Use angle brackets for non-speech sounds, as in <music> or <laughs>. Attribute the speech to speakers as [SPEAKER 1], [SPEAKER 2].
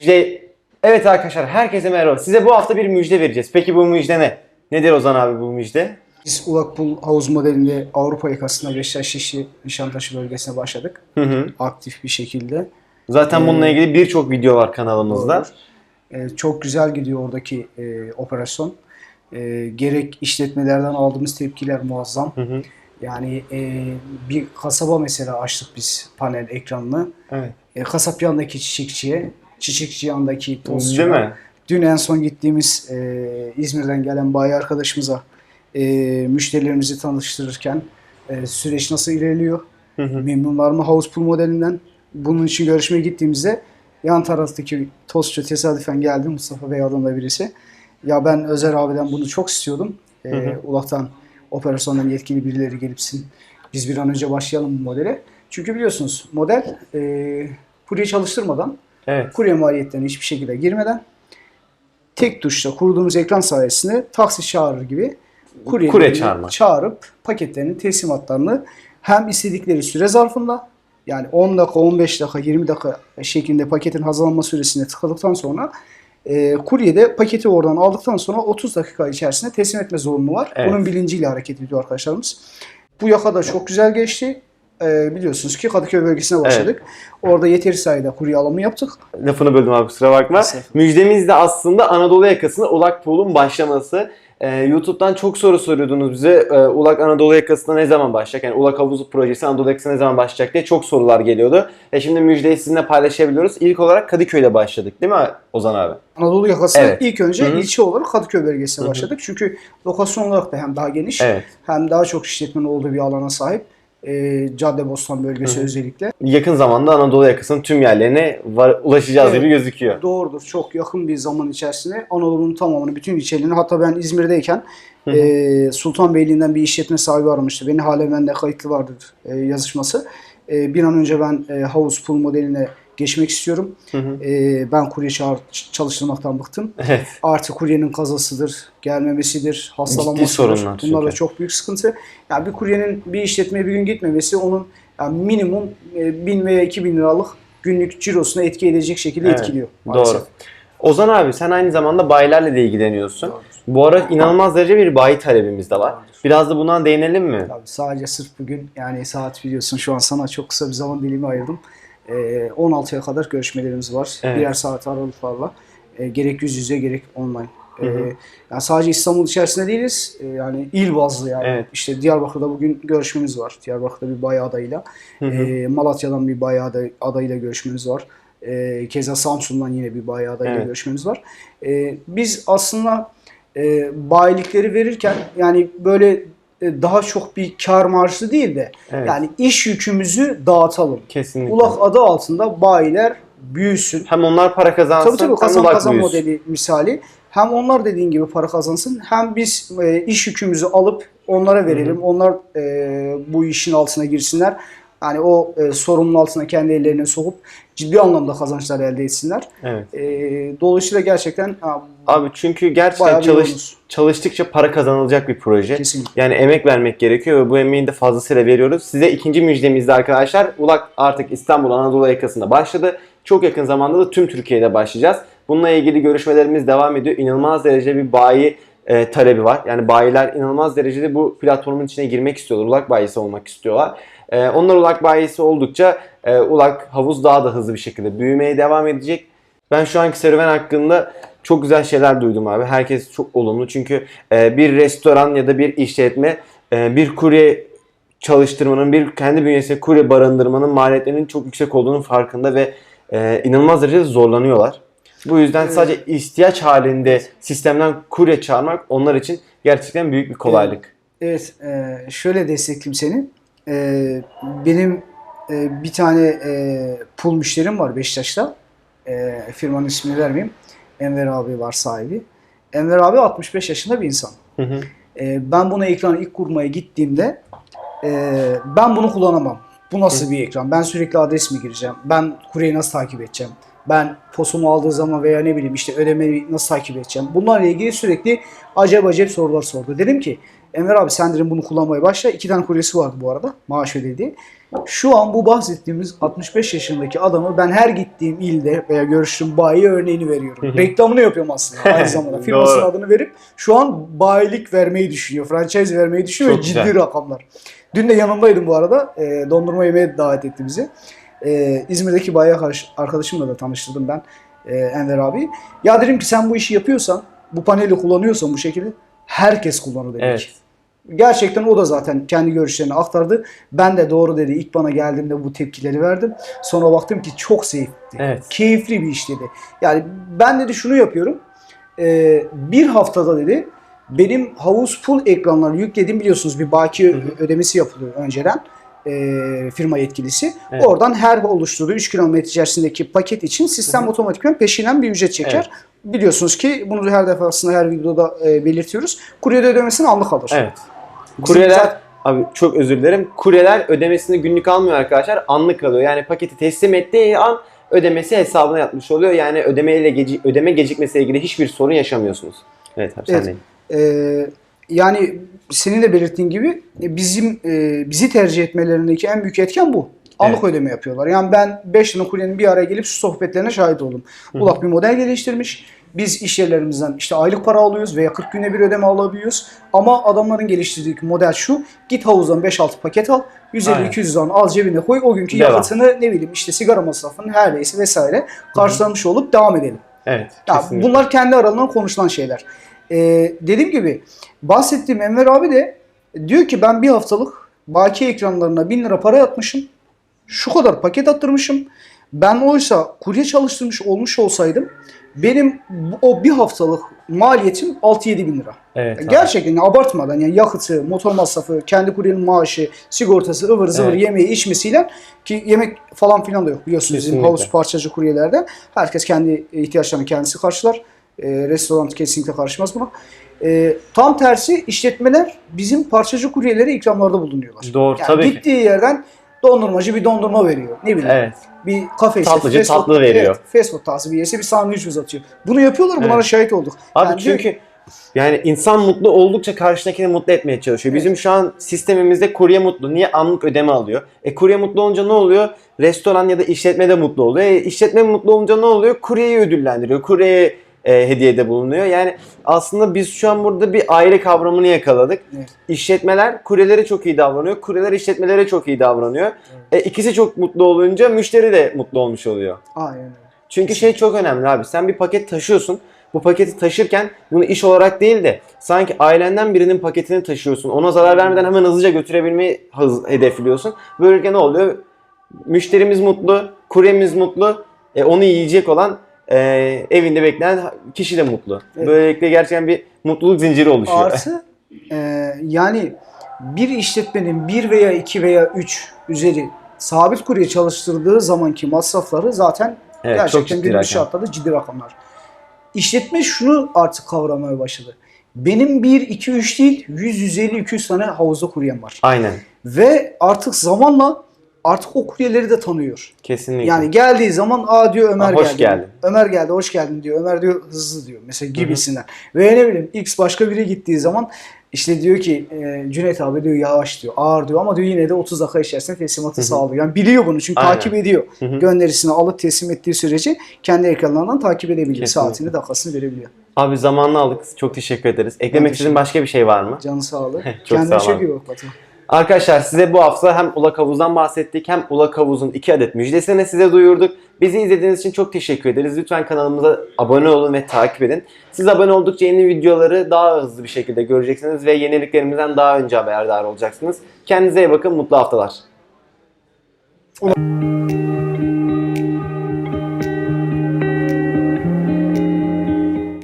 [SPEAKER 1] Müjde... Evet arkadaşlar herkese merhaba. Size bu hafta bir müjde vereceğiz. Peki bu müjde ne? Nedir Ozan abi bu müjde?
[SPEAKER 2] Biz Ulakpool havuz modelinde Avrupa yakasında Beşiktaş Şişli Nişantaşı bölgesine başladık.
[SPEAKER 1] Hı hı.
[SPEAKER 2] Aktif bir şekilde.
[SPEAKER 1] Zaten bununla ilgili birçok video var kanalımızda.
[SPEAKER 2] Doğrudur. Ee, çok güzel gidiyor oradaki e, operasyon. E, gerek işletmelerden aldığımız tepkiler muazzam.
[SPEAKER 1] Hı hı.
[SPEAKER 2] Yani e, bir kasaba mesela açtık biz panel ekranını.
[SPEAKER 1] Evet.
[SPEAKER 2] E, kasap yanındaki çiçekçiye, çiçekçi yanındaki tostçuya.
[SPEAKER 1] Değil mi?
[SPEAKER 2] Dün en son gittiğimiz e, İzmir'den gelen bayi arkadaşımıza e, müşterilerimizi tanıştırırken e, süreç nasıl ilerliyor?
[SPEAKER 1] Hı hı.
[SPEAKER 2] Memnunlar mı House Pool modelinden? Bunun için görüşmeye gittiğimizde yan taraftaki tostçu tesadüfen geldi Mustafa Bey adında birisi. Ya ben Özer abiden bunu çok istiyordum. E,
[SPEAKER 1] Hı hı.
[SPEAKER 2] Ulak'tan operasyondan yetkili birileri gelipsin. Biz bir an önce başlayalım bu modele. Çünkü biliyorsunuz model e, kurye çalıştırmadan
[SPEAKER 1] Evet.
[SPEAKER 2] kurye maliyetlerine hiçbir şekilde girmeden tek tuşla kurduğumuz ekran sayesinde taksi çağırır gibi kuryeleri
[SPEAKER 1] Kurye çağırma.
[SPEAKER 2] çağırıp paketlerinin teslimatlarını hem istedikleri süre zarfında yani 10 dakika, 15 dakika, 20 dakika şeklinde paketin hazırlanma süresine tıkladıktan sonra e, kurye de paketi oradan aldıktan sonra 30 dakika içerisinde teslim etme zorunlu var.
[SPEAKER 1] Evet.
[SPEAKER 2] Bunun bilinciyle hareket ediyor arkadaşlarımız. Bu yakada çok güzel geçti. E, biliyorsunuz ki Kadıköy bölgesine başladık. Orada yeteri sayıda kurye alımı yaptık.
[SPEAKER 1] Lafını böldüm abi kusura bakma. Müjdemiz de aslında Anadolu yakasında Ulak Pool'un başlaması. Ee, YouTube'dan çok soru soruyordunuz bize. Ee, Ulak Anadolu yakasında ne zaman başlayacak? Yani Ulak Havuzu projesi Anadolu yakasında ne zaman başlayacak diye çok sorular geliyordu. E şimdi müjdeyi sizinle paylaşabiliyoruz. İlk olarak Kadıköy'de başladık değil mi Ozan abi?
[SPEAKER 2] Anadolu yakasına
[SPEAKER 1] Evet.
[SPEAKER 2] ilk önce
[SPEAKER 1] Hı hı.
[SPEAKER 2] ilçe olarak Kadıköy bölgesine
[SPEAKER 1] Hı hı.
[SPEAKER 2] başladık. Çünkü lokasyon olarak da hem daha geniş
[SPEAKER 1] Evet.
[SPEAKER 2] hem daha çok işletmenin olduğu bir alana sahip. E, Caddebostan bölgesi
[SPEAKER 1] Hı
[SPEAKER 2] özellikle.
[SPEAKER 1] Yakın zamanda Anadolu yakasının tüm yerlerine var, ulaşacağız
[SPEAKER 2] Evet.
[SPEAKER 1] gibi gözüküyor.
[SPEAKER 2] Doğrudur. Çok yakın bir zaman içerisinde Anadolu'nun tamamını, bütün ilçelerini hatta ben İzmir'deyken
[SPEAKER 1] Hı hı.
[SPEAKER 2] e, Sultanbeyli'nden bir işletme sahibi aramıştı. Beni halen bende kayıtlı vardır e, yazışması. E, bir an önce ben e, House Pool modeline geçmek istiyorum.
[SPEAKER 1] Hı hı.
[SPEAKER 2] E, ben kurye çalıştırmaktan bıktım. <laughs>
[SPEAKER 1] Evet.
[SPEAKER 2] Artı kuryenin kazasıdır, gelmemesidir, hastalanmasıdır. Bunlar
[SPEAKER 1] çünkü.
[SPEAKER 2] da çok büyük sıkıntı. Yani bir kuryenin bir işletmeye bir gün gitmemesi onun yani minimum e, 1000 veya 2000 liralık günlük cirosuna etki edecek şekilde
[SPEAKER 1] Evet,
[SPEAKER 2] etkiliyor. maalesef.
[SPEAKER 1] Doğru. Ozan abi sen aynı zamanda bayilerle de ilgileniyorsun.
[SPEAKER 2] Doğrudur.
[SPEAKER 1] Bu ara inanılmaz derece bir bayi talebimiz de var.
[SPEAKER 2] Doğrudur.
[SPEAKER 1] Biraz da bundan değinelim mi?
[SPEAKER 2] Tabii sadece sırf bugün yani saat biliyorsun şu an sana çok kısa bir zaman dilimi ayırdım. E, 16'ya kadar görüşmelerimiz var.
[SPEAKER 1] Evet.
[SPEAKER 2] Birer saat aralıklarla. E, gerek yüz yüze gerek online. E,
[SPEAKER 1] Hı hı.
[SPEAKER 2] yani sadece İstanbul içerisinde değiliz. E, yani il bazlı yani.
[SPEAKER 1] Evet.
[SPEAKER 2] İşte Diyarbakır'da bugün görüşmemiz var. Diyarbakır'da bir bayi adayıyla.
[SPEAKER 1] Hı hı.
[SPEAKER 2] E, Malatya'dan bir bayi aday, adayıyla görüşmemiz var. E, keza Samsun'dan yine bir bayi adayıyla
[SPEAKER 1] Evet.
[SPEAKER 2] görüşmemiz var. E, biz aslında e, bayilikleri verirken yani böyle daha çok bir kar marjlı değil de
[SPEAKER 1] Evet.
[SPEAKER 2] yani iş yükümüzü dağıtalım.
[SPEAKER 1] Kesinlikle.
[SPEAKER 2] Ulak adı altında bayiler büyüsün.
[SPEAKER 1] Hem onlar para kazansın
[SPEAKER 2] Tabii tabii kazan kazan
[SPEAKER 1] büyüsün.
[SPEAKER 2] modeli misali. Hem onlar dediğin gibi para kazansın hem biz e, iş yükümüzü alıp onlara verelim. Onlar e, bu işin altına girsinler. Yani o e, sorumluluğun altına kendi ellerine sokup ciddi anlamda kazançlar elde etsinler.
[SPEAKER 1] Evet.
[SPEAKER 2] E, dolayısıyla gerçekten
[SPEAKER 1] Abi çünkü gerçekten çalış, çalıştıkça para kazanılacak bir proje.
[SPEAKER 2] Kesinlikle.
[SPEAKER 1] Yani emek vermek gerekiyor ve bu emeğin de fazlasıyla veriyoruz. Size ikinci müjdemizde arkadaşlar Ulak artık İstanbul Anadolu yakasında başladı. Çok yakın zamanda da tüm Türkiye'de başlayacağız. Bununla ilgili görüşmelerimiz devam ediyor. İnanılmaz derecede bir bayi e, talebi var. Yani bayiler inanılmaz derecede bu platformun içine girmek istiyorlar. Ulak bayisi olmak istiyorlar. E, onlar Ulak bayisi oldukça e, Ulak havuz daha da hızlı bir şekilde büyümeye devam edecek. Ben şu anki serüven hakkında çok güzel şeyler duydum abi. Herkes çok olumlu. Çünkü e, bir restoran ya da bir işletme e, bir kurye çalıştırmanın, bir kendi bünyesinde kurye barındırmanın maliyetlerinin çok yüksek olduğunun farkında ve e, inanılmaz derecede zorlanıyorlar. Bu yüzden
[SPEAKER 2] Evet.
[SPEAKER 1] sadece ihtiyaç halinde sistemden kurye çağırmak onlar için gerçekten büyük bir kolaylık.
[SPEAKER 2] Evet, e, şöyle destekleyeyim seni. E, benim e, bir tane e, pul müşterim var Beşiktaş'ta. E, firmanın ismini vermeyeyim. Enver abi var sahibi. Enver abi 65 yaşında bir insan.
[SPEAKER 1] Hı hı.
[SPEAKER 2] E, ben bunu ekranı ilk kurmaya gittiğimde e, ben bunu kullanamam. Bu nasıl bir ekran? Ben sürekli adres mi gireceğim? Ben kuryeyi nasıl takip edeceğim? Ben posumu aldığı zaman veya ne bileyim işte ödemeyi nasıl takip edeceğim. Bunlarla ilgili sürekli acayip acayip sorular sordu. Dedim ki Enver abi sen dedim bunu kullanmaya başla. İki tane kuryesi vardı bu arada maaş ödediği. Şu an bu bahsettiğimiz 65 yaşındaki adamı ben her gittiğim ilde veya görüştüğüm bayi örneğini veriyorum. Reklamını yapıyorum aslında <laughs> aynı zamanda. Firmasının adını verip şu an bayilik vermeyi düşünüyor. Franchise vermeyi düşünüyor.
[SPEAKER 1] Çok
[SPEAKER 2] ciddi
[SPEAKER 1] güzel.
[SPEAKER 2] rakamlar. Dün de yanımdaydım bu arada. E, dondurma yemeye davet etti bizi. E, İzmir'deki bayi arkadaş- arkadaşımla da tanıştırdım ben e, Enver abi. Ya dedim ki sen bu işi yapıyorsan, bu paneli kullanıyorsan bu şekilde herkes kullanır dedik.
[SPEAKER 1] Evet.
[SPEAKER 2] Gerçekten o da zaten kendi görüşlerini aktardı. Ben de doğru dedi. İlk bana geldiğimde bu tepkileri verdim. Sonra baktım ki çok zevkli.
[SPEAKER 1] Evet.
[SPEAKER 2] Keyifli bir iş dedi. Yani ben dedi şunu yapıyorum. Ee, bir haftada dedi benim havuz pool ekranlarını yükledim biliyorsunuz bir baki
[SPEAKER 1] Hı hı.
[SPEAKER 2] ödemesi yapılıyor önceden ee, firma yetkilisi.
[SPEAKER 1] Evet.
[SPEAKER 2] Oradan her oluşturduğu 3 kilometre içerisindeki paket için sistem
[SPEAKER 1] Hı hı.
[SPEAKER 2] otomatikman peşinden bir ücret çeker. Biliyorsunuz ki bunu her defasında her videoda e, belirtiyoruz. Kuryede ödemesini anlık alır.
[SPEAKER 1] Evet. Kuryeler
[SPEAKER 2] zaten-
[SPEAKER 1] abi çok özür dilerim. Kuryeler ödemesini günlük almıyor arkadaşlar. Anlık alıyor. Yani paketi teslim ettiği an ödemesi hesabına yatmış oluyor. Yani ödemeyle geci- ödeme gecikmesiyle ilgili hiçbir sorun yaşamıyorsunuz. Evet abi sen
[SPEAKER 2] Evet. Ee, yani senin de belirttiğin gibi e, bizim e, bizi tercih etmelerindeki en büyük etken bu. Anlık
[SPEAKER 1] Evet.
[SPEAKER 2] ödeme yapıyorlar. Yani ben 5 tane kuryenin bir araya gelip şu sohbetlerine şahit oldum. Ulak bir model geliştirmiş. Biz iş yerlerimizden işte aylık para alıyoruz veya 40 güne bir ödeme alabiliyoruz. Ama adamların geliştirdiği model şu. Git havuzdan 5-6 paket al. 150-200 an al cebine koy. O günkü
[SPEAKER 1] Devam.
[SPEAKER 2] yakıtını ne bileyim işte sigara masrafını her neyse vesaire karşılamış olup devam edelim.
[SPEAKER 1] Evet.
[SPEAKER 2] Ya
[SPEAKER 1] kesinlikle.
[SPEAKER 2] bunlar kendi aralarından konuşulan şeyler. Ee, dediğim gibi bahsettiğim Enver abi de diyor ki ben bir haftalık baki ekranlarına 1000 lira para yatmışım. Şu kadar paket attırmışım. Ben oysa kurye çalıştırmış olmuş olsaydım benim o bir haftalık maliyetim 6-7 bin lira.
[SPEAKER 1] Evet.
[SPEAKER 2] Gerçekten yani abartmadan yani yakıtı, motor masrafı, kendi kuryenin maaşı, sigortası, ıvır zıvır
[SPEAKER 1] Evet.
[SPEAKER 2] yemeği, içmesiyle ki yemek falan filan da yok biliyorsunuz bizim havuz parçacı kuryelerde. Herkes kendi ihtiyaçlarını kendisi karşılar. E, restoran kesinlikle karışmaz buna. E, tam tersi işletmeler bizim parçacı kuryelere ikramlarda bulunuyorlar.
[SPEAKER 1] Doğru
[SPEAKER 2] Yani
[SPEAKER 1] tabii ki.
[SPEAKER 2] gittiği yerden dondurmacı bir dondurma veriyor. Ne bileyim.
[SPEAKER 1] Evet.
[SPEAKER 2] Bir kafe ise
[SPEAKER 1] Tatlıcı
[SPEAKER 2] fast food-
[SPEAKER 1] tatlı veriyor.
[SPEAKER 2] Evet, fast food tarzı bir yerse bir sandviç uzatıyor. Bunu yapıyorlar. Bunlara
[SPEAKER 1] Evet.
[SPEAKER 2] şahit olduk.
[SPEAKER 1] Abi
[SPEAKER 2] Yani
[SPEAKER 1] çünkü yani insan mutlu oldukça karşındakini mutlu etmeye çalışıyor. Bizim şu an sistemimizde kurye mutlu. Niye anlık ödeme alıyor? E kurye mutlu olunca ne oluyor? Restoran ya da işletme de mutlu oluyor. E, işletme mutlu olunca ne oluyor? Kuryeyi ödüllendiriyor. Kuryeye e, hediyede bulunuyor. Yani aslında biz şu an burada bir aile kavramını yakaladık.
[SPEAKER 2] Evet.
[SPEAKER 1] İşletmeler kuryelere çok iyi davranıyor. Kuryeler işletmelere çok iyi davranıyor. E, ikisi çok mutlu olunca müşteri de mutlu olmuş oluyor.
[SPEAKER 2] Aynen.
[SPEAKER 1] Çünkü şey çok önemli abi. Sen bir paket taşıyorsun. Bu paketi taşırken bunu iş olarak değil de sanki ailenden birinin paketini taşıyorsun. Ona zarar vermeden hemen hızlıca götürebilmeyi hız, hedefliyorsun. Böylelikle ne oluyor? Müşterimiz mutlu, kuryemiz mutlu, e, onu yiyecek olan e, evinde bekleyen kişi de mutlu.
[SPEAKER 2] Evet.
[SPEAKER 1] Böylelikle gerçekten bir mutluluk zinciri oluşuyor.
[SPEAKER 2] Artı e, yani bir işletmenin bir veya iki veya üç üzeri sabit kurye çalıştırdığı zamanki masrafları zaten
[SPEAKER 1] Evet,
[SPEAKER 2] gerçekten günümüz şartlarda ciddi rakamlar. İşletme şunu artık kavramaya başladı. Benim 1, 2, 3 değil 100, 150, 200 tane havuzda kuryem var.
[SPEAKER 1] Aynen.
[SPEAKER 2] Ve artık zamanla artık o kuryeleri de tanıyor.
[SPEAKER 1] Kesinlikle.
[SPEAKER 2] Yani geldiği zaman aa diyor Ömer
[SPEAKER 1] Aa, hoş
[SPEAKER 2] geldi.
[SPEAKER 1] geldin.
[SPEAKER 2] Ömer geldi, hoş geldin diyor. Ömer diyor hızlı diyor. Mesela gibisinden. Ve ne bileyim X başka biri gittiği zaman işte diyor ki e, Cüneyt abi diyor yavaş diyor, ağır diyor ama diyor yine de 30 dakika içerisinde teslimatı sağlıyor. Yani biliyor bunu çünkü
[SPEAKER 1] Aynen.
[SPEAKER 2] takip ediyor.
[SPEAKER 1] Hı hı.
[SPEAKER 2] Gönderisini alıp teslim ettiği sürece kendi ekranlarından takip edebiliyor.
[SPEAKER 1] Kesinlikle.
[SPEAKER 2] Saatini, dakikasını verebiliyor.
[SPEAKER 1] Abi zamanını aldık. Çok teşekkür ederiz. Eklemek istediğin başka bir şey var mı?
[SPEAKER 2] Canı sağlık.
[SPEAKER 1] Çok
[SPEAKER 2] Kendine
[SPEAKER 1] sağ
[SPEAKER 2] çok iyi bak Batu.
[SPEAKER 1] Arkadaşlar size bu hafta hem Ulak Havuz'dan bahsettik hem Ulak Havuz'un 2 adet müjdesini size duyurduk. Bizi izlediğiniz için çok teşekkür ederiz. Lütfen kanalımıza abone olun ve takip edin. Siz abone oldukça yeni videoları daha hızlı bir şekilde göreceksiniz ve yeniliklerimizden daha önce haberdar olacaksınız. Kendinize iyi bakın. Mutlu haftalar.